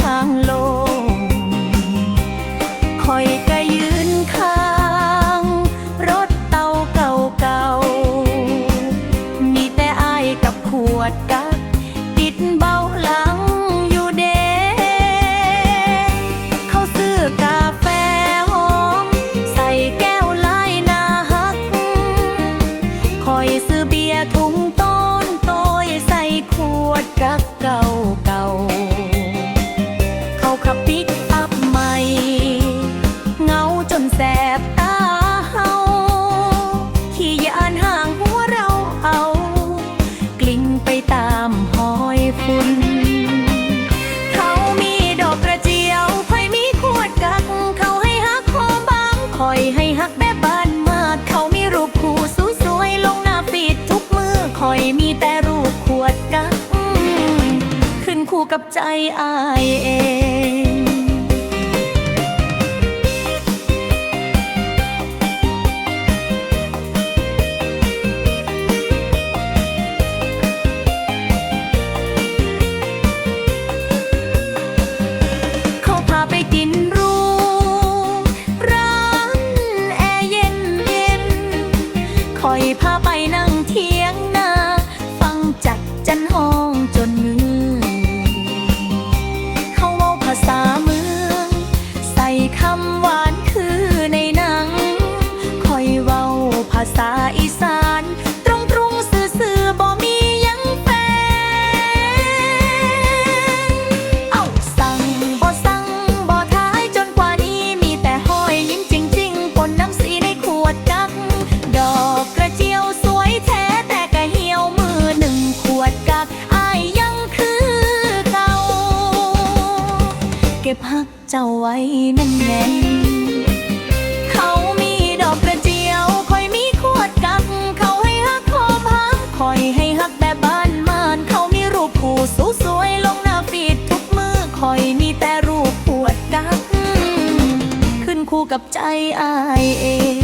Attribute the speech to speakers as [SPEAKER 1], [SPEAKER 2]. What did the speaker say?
[SPEAKER 1] ทางโลก ใจอายเองเขาพาไปกินหรูร้านแอร์เย็นเย็นคอยพาไปนั่งเทียงนา ฟังจักจัน ษาอีสาน ตรงตรงๆซื่อบ่มียังแฝงเอาสั่งบ่สั่งบ่ท้ายจนกว่านี้มีแต่ห้อยยิ้มจริงๆปนน้ำสีในขวดกัก ดอกกระเจียวสวยแท้แต่กะเหี่ยวมือหนึ่งขวดกักอายยังคือเก่า เก็บหักเจ้าไว้แน่นๆ คอยมีแต่รูปปวดกัง ขึ้นคู่กับใจอายเอง